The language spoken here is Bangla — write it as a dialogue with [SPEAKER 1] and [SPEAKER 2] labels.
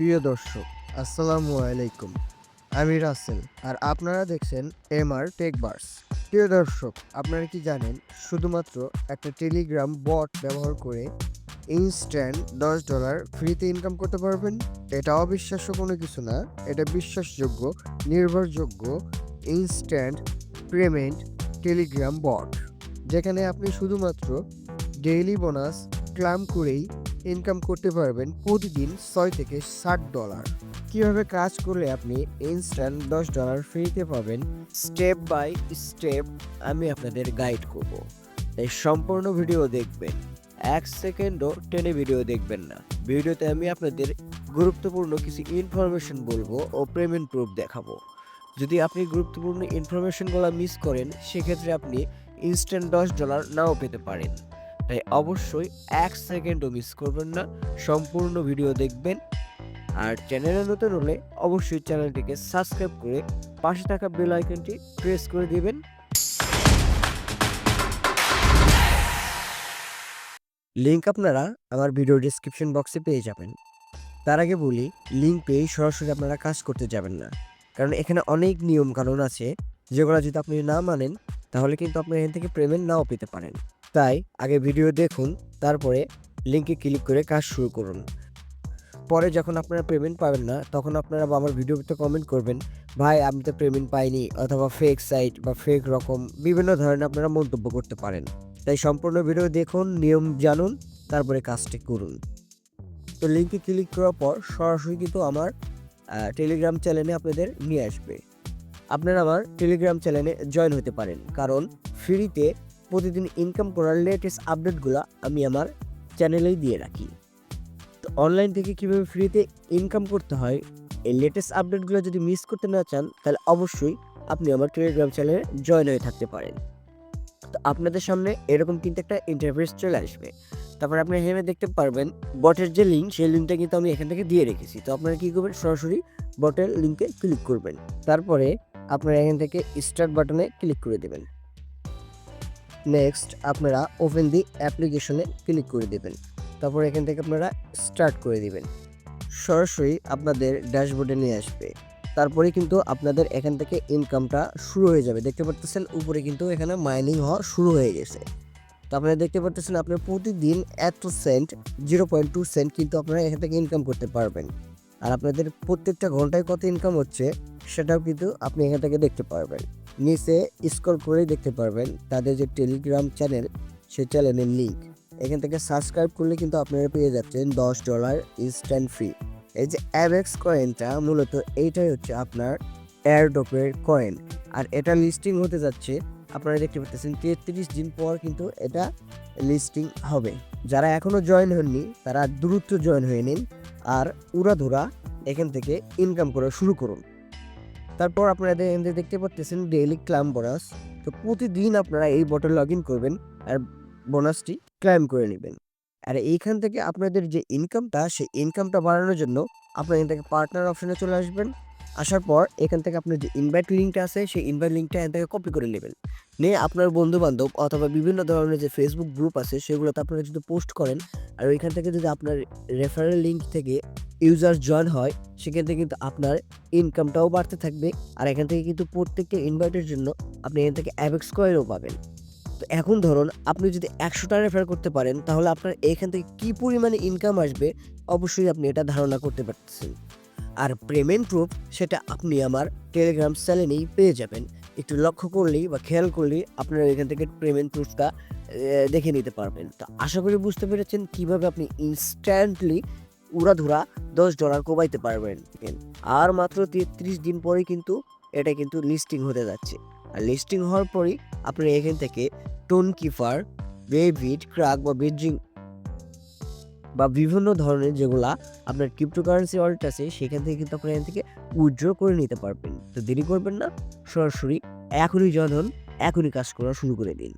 [SPEAKER 1] প্রিয় দর্শক, আসসালামু আলাইকুম। আমি রাসেল আর আপনারা দেখছেন এমআর টেক বার্স প্রিয় দর্শক, আপনারা কি জানেন, শুধুমাত্র একটা টেলিগ্রাম বট ব্যবহার করে ইনস্ট্যান্ট দশ ডলার ফ্রিতে ইনকাম করতে পারবেন? এটা অবিশ্বাস্য কোনো কিছু না। এটা বিশ্বাসযোগ্য, নির্ভরযোগ্য ইনস্ট্যান্ট পেমেন্ট টেলিগ্রাম বট যেখানে আপনি শুধুমাত্র ডেইলি বোনাস ক্লাম করেই ইনকাম করতে পারবেন প্রতিদিন ছয় থেকে ষাট ডলার কীভাবে কাজ করলে আপনি ইনস্ট্যান্ট দশ ডলার ফ্রিতে পাবেন? স্টেপ বাই স্টেপ আমি আপনাদের গাইড করব। তাই সম্পূর্ণ ভিডিও দেখবেন। এক সেকেন্ডও টেনে ভিডিও দেখবেন না। ভিডিওতে আমি আপনাদের গুরুত্বপূর্ণ কিছু ইনফরমেশন বলব ও পেমেন্ট প্রুফ দেখাবো। যদি আপনি গুরুত্বপূর্ণ ইনফরমেশনগুলো মিস করেন, সেক্ষেত্রে আপনি ইনস্ট্যান্ট দশ ডলার নাও পেতে পারেন। তাই অবশ্যই এক সেকেন্ডও মিস করবেন না। সম্পূর্ণ ভিডিও দেখবেন। আর চ্যানেলে নতুন হলে অবশ্যই চ্যানেলটিকে সাবস্ক্রাইব করে পাশে থাকা বেল আইকনটি প্রেস করে দিবেন। লিংক আপনারা আমার ভিডিও ডিসক্রিপশন বক্সে পেয়ে যাবেন। তার আগে বলি লিঙ্ক পেয়ে সরাসরি আপনারা কাজ করতে যাবেন না। কারণ এখানে অনেক নিয়ম কানুন আছে। যেগুলো যদি আপনি না মানেন, তাহলে কিন্তু আপনি এখান থেকে পেমেন্ট নাও পেতে পারেন। তাই আগে ভিডিও দেখুন, তারপরে লিঙ্কে ক্লিক করে কাজ শুরু করুন। পরে যখন আপনারা পেমেন্ট পাবেন না, তখন আপনারা আমার ভিডিওতে কমেন্ট করবেন, ভাই, আমি তো পেমেন্ট পাইনি, অথবা ফেক সাইট বা ফেক রকম বিভিন্ন ধরনের আপনারা মন্তব্য করতে পারেন। তাই সম্পূর্ণ ভিডিও দেখুন, নিয়ম জানুন, তারপরে কাজটি করুন। তো লিঙ্কে ক্লিক করার পর সরাসরি কিন্তু আমার টেলিগ্রাম চ্যানেলে আপনাদের নিয়ে আসবে। আপনারা আমার টেলিগ্রাম চ্যানেলে জয়েন হতে পারেন, কারণ ফ্রিতে প্রতিদিন ইনকাম করার লেটেস্ট আপডেটগুলো আমি আমার চ্যানেলেই দিয়ে রাখি। তো অনলাইন থেকে কীভাবে ফ্রিতে ইনকাম করতে হয়, এই লেটেস্ট আপডেটগুলো যদি মিস করতে না চান, তাহলে অবশ্যই আপনি আমার টেলিগ্রাম চ্যানেলে জয়েন হয়ে থাকতে পারেন। তো আপনাদের সামনে এরকম কিন্তু একটা ইন্টারফেস চলে আসবে। তারপর আপনি এখানে দেখতে পারবেন বটের যে লিঙ্ক সেই লিঙ্কটা কিন্তু আমি এখান থেকে দিয়ে রেখেছি। তো আপনারা কী করবেন, সরাসরি বটের লিঙ্কে ক্লিক করবেন। তারপরে আপনারা এখান থেকে স্টার্ট বাটনে ক্লিক করে দেবেন। নেক্সট আপনারা ওপেন দি অ্যাপ্লিকেশনে ক্লিক করে দেবেন। তারপর এখান থেকে আপনারা স্টার্ট করে দিবেন। সরাসরি আপনাদের ড্যাশবোর্ডে নিয়ে আসবে। তারপরে কিন্তু আপনাদের এখান থেকে ইনকামটা শুরু হয়ে যাবে। দেখতে পাচ্ছেন উপরে কিন্তু এখানে মাইনিং হওয়া শুরু হয়ে গেছে। তো আপনারা দেখতে পাচ্ছেন আপনার প্রতিদিন এত cent zero point two cent কিন্তু আপনারা এখান থেকে ইনকাম করতে পারবেন। আর আপনাদের প্রত্যেকটা ঘন্টায় কত ইনকাম হচ্ছে, সেটাও কিন্তু আপনি এখান থেকে দেখতে পারবেন। নিচে স্ক্রল করেই দেখতে পারবেন তাদের যে টেলিগ্রাম চ্যানেল, সেই চ্যানেলের লিঙ্ক এখান থেকে সাবস্ক্রাইব করলে কিন্তু আপনারা পেয়ে যাচ্ছেন দশ ডলার ইনস্ট্যান্ট ফ্রি এই যে অ্যাবেক্স কয়েনটা মূলত এইটাই হচ্ছে আপনার এয়ারডপের কয়েন আর এটা লিস্টিং হতে যাচ্ছে, আপনারা দেখতে পাচ্ছেন তেত্রিশ দিন পর কিন্তু এটা লিস্টিং হবে। যারা এখনও জয়েন হননি, তারা দ্রুত জয়েন হয়ে নিন। আর উড়াধুরা এখান থেকে ইনকাম করা শুরু করুন। তারপর আপনারা এদের দেখতে পাচ্ছেন ডেইলি ক্লাম বোনাস তো প্রতিদিন আপনারা এই বটে লগ ইন করবেন আর বোনাসটি ক্লাইম করে নেবেন। আর এইখান থেকে আপনাদের যে ইনকামটা সেই ইনকামটা বাড়ানোর জন্য আপনারা এখান থেকে পার্টনার অপশানে চলে আসবেন। আসার পর এখান থেকে আপনার যে ইনভাইট লিঙ্কটা আছে, সেই ইনভাইট লিঙ্কটা এখান থেকে কপি করে নেবেন। নিয়ে আপনার বন্ধু বান্ধব অথবা বিভিন্ন ধরনের যে ফেসবুক গ্রুপ আছে, সেগুলোতে আপনারা যদি পোস্ট করেন, আর ওইখান থেকে যদি আপনার রেফারেল লিঙ্ক থেকে ইউজার জয়েন হয়, সেখান থেকে কিন্তু আপনার ইনকামটাও বাড়তে থাকবে, আর এখান থেকে কিন্তু প্রত্যেকটা ইনভাইটের জন্য আপনি এখান থেকে অ্যাবেক্স কয়েনও পাবেন। তো এখন ধরুন, আপনি যদি একশোটা রেফার করতে পারেন, তাহলে আপনার এখান থেকে কী পরিমাণে ইনকাম আসবে, অবশ্যই আপনি এটা ধারণা করতে পারতেছেন। আর পেমেন্ট প্রুফ সেটা আপনি আমার টেলিগ্রাম চ্যানেলেই পেয়ে যাবেন। একটু লক্ষ্য করলেই বা খেয়াল করলেই আপনারা এখান থেকে পেমেন্ট প্রুফটা দেখে নিতে পারবেন। তো আশা করি বুঝতে পেরেছেন কীভাবে আপনি ইনস্ট্যান্টলি উড়াধুরা দশ ডলার কমাইতে পারবেন। আর মাত্র তেত্রিশ দিন পরে কিন্তু এটা কিন্তু লিস্টিং হতে যাচ্ছে। আর লিস্টিং হওয়ার পরেই আপনি এখান থেকে টোন কিপার বেভিট ক্রাক বা বেজিং বা বিভিন্ন ধরনের যেগুলা আপনার ক্রিপ্টোকারেন্সি ওয়ালেট আছে, সেখান থেকে কিন্তু আপনারা এখান থেকে উইথড্র করে নিতে পারবেন। তো দেরি করবেন না, সরাসরি এখনই জয়েন হন, এখনই কাজ করা শুরু করে দিন।